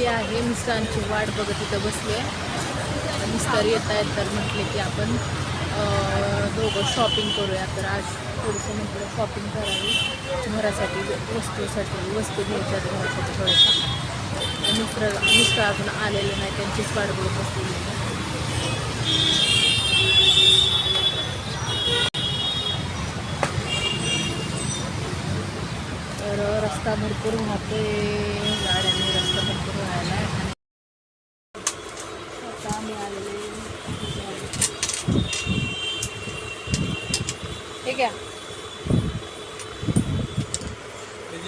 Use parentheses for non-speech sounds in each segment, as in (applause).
आलेली आहे. मिस्टरांची वाट बघत इथं बसले मिस्टर येत आहेत तर म्हटले की आपण दोघं शॉपिंग करूया. तर आज थोडंसं म्हटलं शॉपिंग करावी. घरासाठी वस्तूसाठी वस्तू घ्यायच्या घरासाठी थोड्याशा. मिस्टर मिस्टर अजून आलेले नाही. त्यांचीच वाट बघत बसलेली तर रस्ता भरपूर राहते गाड्या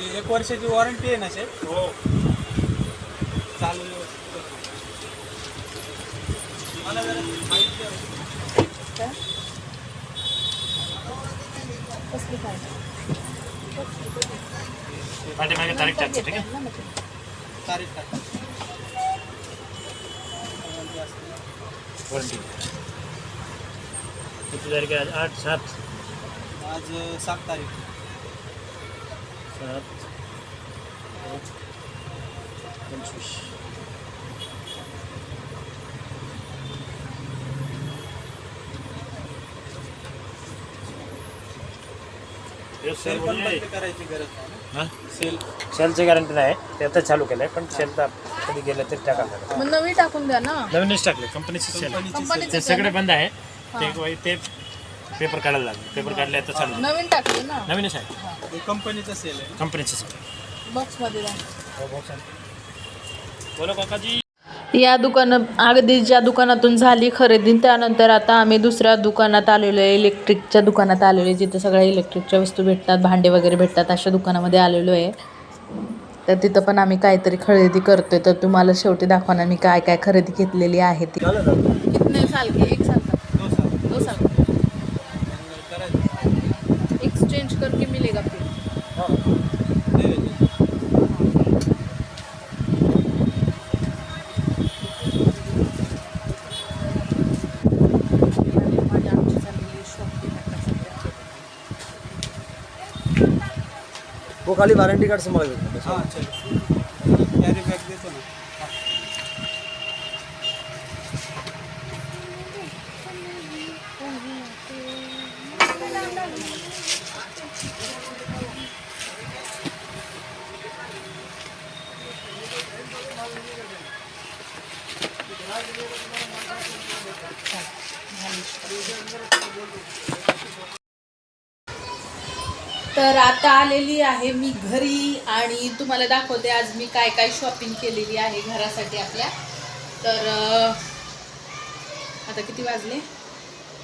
त्याची एक वर्षाची वॉरंटी आहे ना शेठ हो चालू व्यवस्थित. मला जरा माहिती द्या. काय कसली काय पाठीमागे तारीख टाकतो ठीक आहे ते. तारीख टाका किती तारीख आहे आज? आठ सात आज अं, सात तारीख सात आठ, पंचवीस हे सेल सेल पण बोलले. बंद करायची गरज नाही ना. हा? सेल सेलची गॅरंटी नाही ते आता चालू केलं आहे पण सेल तर कधी गेलं तरी टाका. मग नवी टाकून द्या ना नवीनच टाकले कंपनीचे सेल ते सगळे बंद आहे हा. ते ते पेपर काढायला लागले. पेपर काढले आता चालू. नवीन टाकले ना? नवीनच आहे सेल हे. कंपनीचा सेल आहे. कंपनीचे सेल बॉक्समध्ये द्या बोलो काकाजी. या दुकानात अगदी ज्या दुकानातून झाली खरेदी त्यानंतर आता आम्ही दुसऱ्या दुकानात आलेलो आहे इलेक्ट्रिकच्या दुकानात आलेलो आहे जिथं सगळ्या इलेक्ट्रिकच्या वस्तू भेटतात भांडे वगैरे भेटतात अशा दुकानामध्ये आलेलो आहे. तर तिथं पण आम्ही काहीतरी खरेदी करतोय तर तुम्हाला शेवटी दाखवणार मी काय काय खरेदी घेतलेली आहे ती. कितने साल की एक साल का दो साल दो साल करायचं एक्सचेंज करके मिलेगा फिर दे देते. माझ्या आमची चाललेली shopping आता सध्या. खाली वारंटी कार्ड संभाळ हा कॅरी बॅग देतो ना. तर आता आलेली आहे मी घरी आणि तुम्हाला दाखवते आज मी काय काय शॉपिंग केलेली आहे घरासाठी आपल्या. तर आता किती वाजले?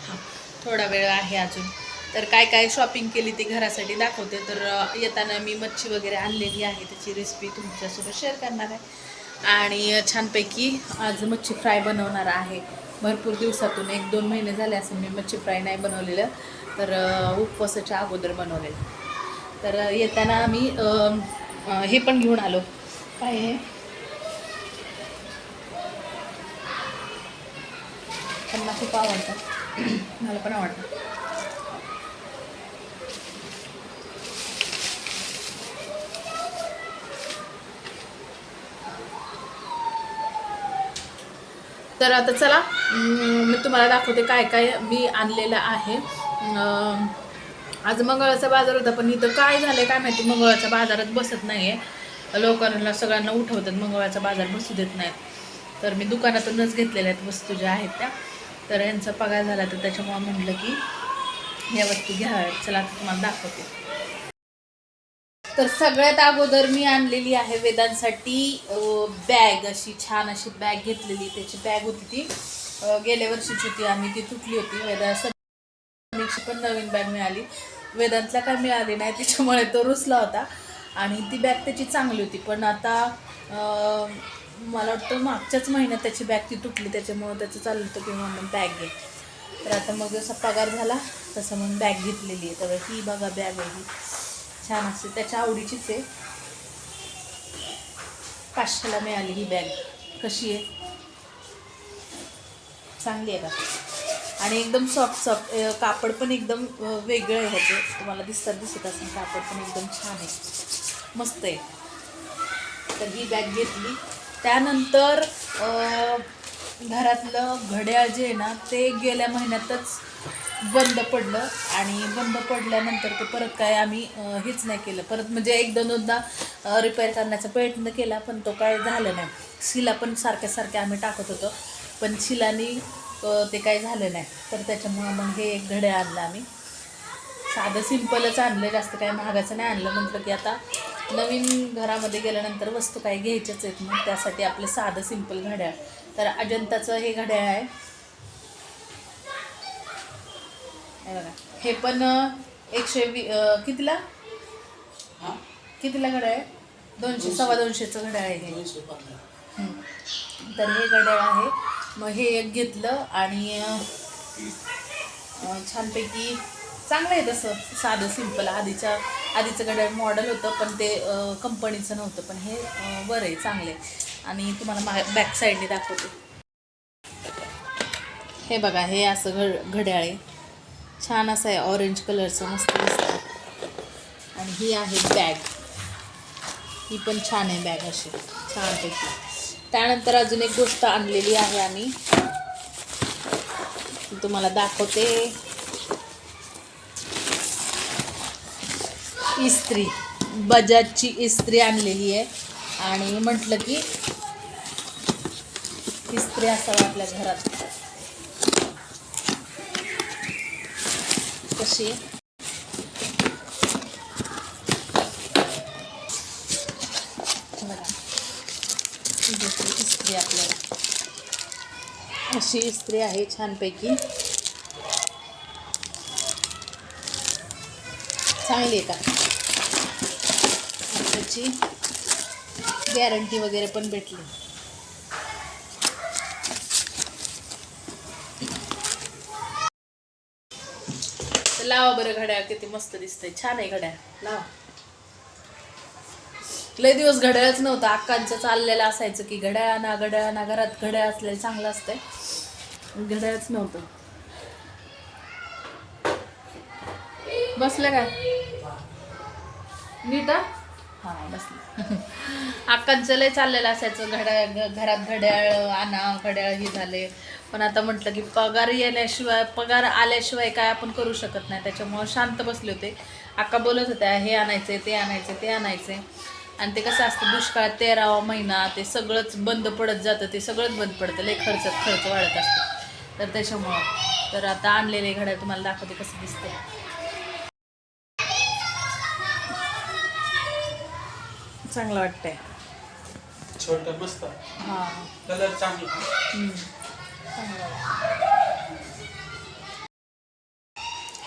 हां थोडा वेळ आहे अजून. तर काय काय शॉपिंग केली ती घरासाठी दाखवते. तर येताना मी मच्छी वगैरे आणलेली आहे. त्याची रेसिपी तुमच्यासोबत शेअर करणार आहे. आणि छानपैकी आज मच्छी फ्राय बनवणार आहे. भरपूर दिवसातून एक दोन महिने झाले असं मी मच्छी फ्राय नाही बनवलेलं. तर उपवासाच्या अगोदर बनवलेलं. तर येताना आम्ही अं, हे पण घेऊन आलो. काय आहे त्यांना खूप आवडतं. मला पण आवडतं. तर आता चला मी तुम्हाला दाखवते काय काय मी आणलेलं आहे. आज मंगळाचा बाजार होता पण इथं काय झालं काय माहिती? मंगळाचा बाजारात बसत नाही आहे लोकांना सगळ्यांना उठवतात मंगळाचा बाजार बसू देत नाहीत. तर मी दुकानातूनच घेतलेल्या आहेत वस्तू ज्या आहेत त्या. तर यांचा पगार झाला तर त्याच्यामुळं म्हटलं की या वस्तू घ्या चला आता तुम्हाला दाखवते. तर सगळ्यात अगोदर मी आणलेली आहे वेदांसाठी बॅग अशी छान अशी बॅग घेतलेली. त्याची बॅग होती ती. गेल्या वर्षीची होती आणि ती तुटली होती. वेदा समीची पण नवीन बॅग मिळाली. वेदांतला काय मिळाली नाही त्याच्यामुळे तो रुसला होता. आणि ती बॅग त्याची चांगली होती. पण आता मला वाटतं मागच्याच महिन्यात त्याची बॅग ती तुटली त्याच्यामुळं त्याचं चाललं होतं की मग बॅग घे. तर आता मग जसा पगार झाला तसं मग बॅग घेतलेली आहे. तर ही बघा बॅग आहे ही. छान असते. त्याच्या आवडीचीच आहे. पाचशेला मिळाली ही बॅग. कशी आहे? चांगली आहे का? आणि एकदम सॉफ्ट सॉफ्ट कापड पण एकदम वेगळं आहे ह्याचं. तुम्हाला दिसतात दिसत असेल कापड पण एकदम छान आहे. मस्त आहे. तर ही बॅग घेतली. त्यानंतर घरातलं घड्याळ जे आहे ना ते गेल्या महिन्यातच बंद पडलं आणि बंद पडल्यानंतर ते परत काय आम्ही हेच नाही केलं. परत म्हणजे एक दोन दोनदा रिपेअर करण्याचा प्रयत्न केला पण तो काय झालं नाही. शिला पण सारख्या सारख्या आम्ही टाकत होतो पण शिलानी ते काय झालं नाही. तर त्याच्यामुळं मग हे एक घडे आणलं आम्ही. साधं सिंपलच आणलं जास्त काय महागाचं नाही आणलं. म्हटलं की आता नवीन घरामध्ये गेल्यानंतर वस्तू काही घ्यायच्याच आहेत मग त्यासाठी आपलं साधं सिंपल घड्याळ. तर अजंताचं हे घड्याळ आहे. हे बघा हे पण एकशे वी कितीला? कितीला घड्याळ आहे? दोनशे सव्वा दोनशेचं घड्याळ आहे हे. तर हे घड्याळ आहे. मग हे एक घेतलं आणि छानपैकी चांगलं आहे तसं. साधं सिंपल. आधीच्या आधीचं घड्याळ मॉडेल होतं पण ते कंपनीचं नव्हतं. पण हे बरं आहे चांगलं आहे. आणि तुम्हाला मा बॅक साईडने दाखवते. हे बघा हे असं घड घड्याळ आहे. छान असं आहे ऑरेंज कलरचं मस्त दिसतं. आणि ही आहे बॅग ही पण छान आहे बॅग अशी. छानपैकी. त्यानंतर अजून एक गोष्ट आणलेली आहे आम्ही. तुम्हाला दाखवते. इस्त्री. बजाजची इस्त्री आणलेली आहे. आणि म्हटलं की इस्त्री असावं आपल्या घरात. अशी. इस्त्री आपल्याला. अशी इस्त्री आहे छानपैकी. चांगली आहे का? त्याची गॅरंटी वगैरे पण भेटली. लावा बरं घड्याळ किती मस्त दिसतंय. छान आहे घड्याळ. लावा. लय दिवस घड्याळच नव्हतं. अक्कांचं चाललेलं असायचं की घड्याळ ना घड्याळ ना घरात घड्याळ असलेलं चांगलं असतंय. घड्याळच नव्हतं. बसलं काय? नीट हां बसलं. (laughs) अक्कांचं लय चाललेलं असायचं घड्याळ घ- घरात घड्याळ आणा घड्याळ हे झाले. पण आता म्हटलं की पगार येण्याशिवाय पगार आल्याशिवाय काय आपण करू शकत नाही. त्याच्यामुळं शांत बसले होते. अक्का बोलत होत्या हे आणायचे ते आणायचे ते आणायचे आणि ते कसं असतं दुष्काळात तेरावा महिना ते सगळंच बंद पडत जातं ते सगळंच बंद पडतं. लय खर्च खर्च वाढत असतं. तर त्याच्यामुळं. तर आता आणलेले घड्याळ तुम्हाला दाखवते कसं दिसते चांगलं वाटतंय. छोट मस्त. हां. कलर चांगला.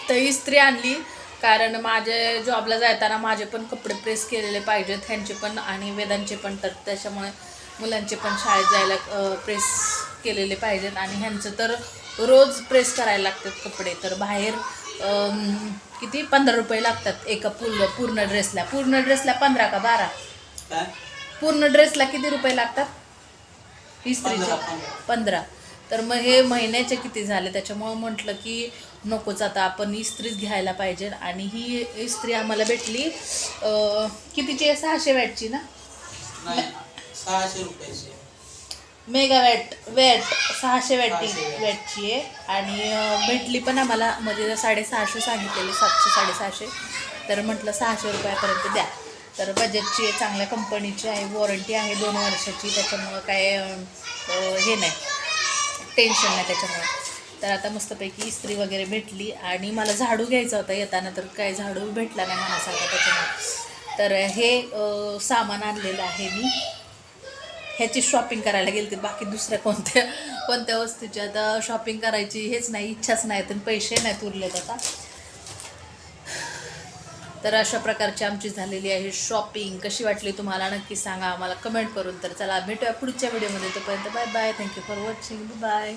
तर इस्त्री आणली कारण माझे जॉबला जाताना माझे पण कपडे प्रेस केलेले पाहिजेत ह्यांचे पण आणि वेदांचे पण तर त्याच्यामुळे मुलांचे पण शाळेत जायला प्रेस केलेले पाहिजेत आणि ह्यांचं तर रोज प्रेस करायला लागतात कपडे. तर बाहेर अम, किती? पंधरा रुपये लागतात एका पूर्ण पूर्ण ड्रेसला पूर्ण ड्रेसला पंधरा का बारा? काय? पूर्ण ड्रेसला किती रुपये लागतात? इस्त्रीचे पंधरा, तर मग हे महिन्याचे किती झाले? त्याच्यामुळं म्हटलं की नकोच आता आपण इस्त्रीच घ्यायला पाहिजे. आणि ही इस्त्री आम्हाला भेटली कितीची आहे? सहाशे वॅटची ना? नाही सहाशे रुपयाचे मेगा वॅट वॅट सहाशे वॅटी. वॅटची आहे. आणि भेटली पण आम्हाला म्हणजे साडेसहाशे सांगितलेले सातशे साडेसहाशे. तर म्हटलं सहाशे रुपयापर्यंत द्या. तर बजेटची आहे चांगल्या कंपनीची आहे वॉरंटी आहे दोन वर्षाची त्याच्यामुळं काय हे नाही. टेन्शन नाही त्याच्यामुळं. तर आता मस्तपैकी इस्त्री वगैरे भेटली आणि मला झाडू घ्यायचा होता येताना तर काय झाडू भेटला नाही मनासारखा त्याच्यामुळे. तर हे सामान आणलेलं आहे मी. ह्याची शॉपिंग करायला गेलते बाकी दुसऱ्या कोणत्या कोणत्या वस्तूची. आता शॉपिंग करायची हेच नाही इच्छाच नाही तर पैसे नाहीत उरलेत आता. तर अशा प्रकारची आमची झालेली आहे शॉपिंग. कशी वाटली तुम्हाला? नक्की सांगा आम्हाला कमेंट करून. तर चला भेटूया पुढच्या व्हिडिओमध्ये. तोपर्यंत bye bye. Thank you for watching bye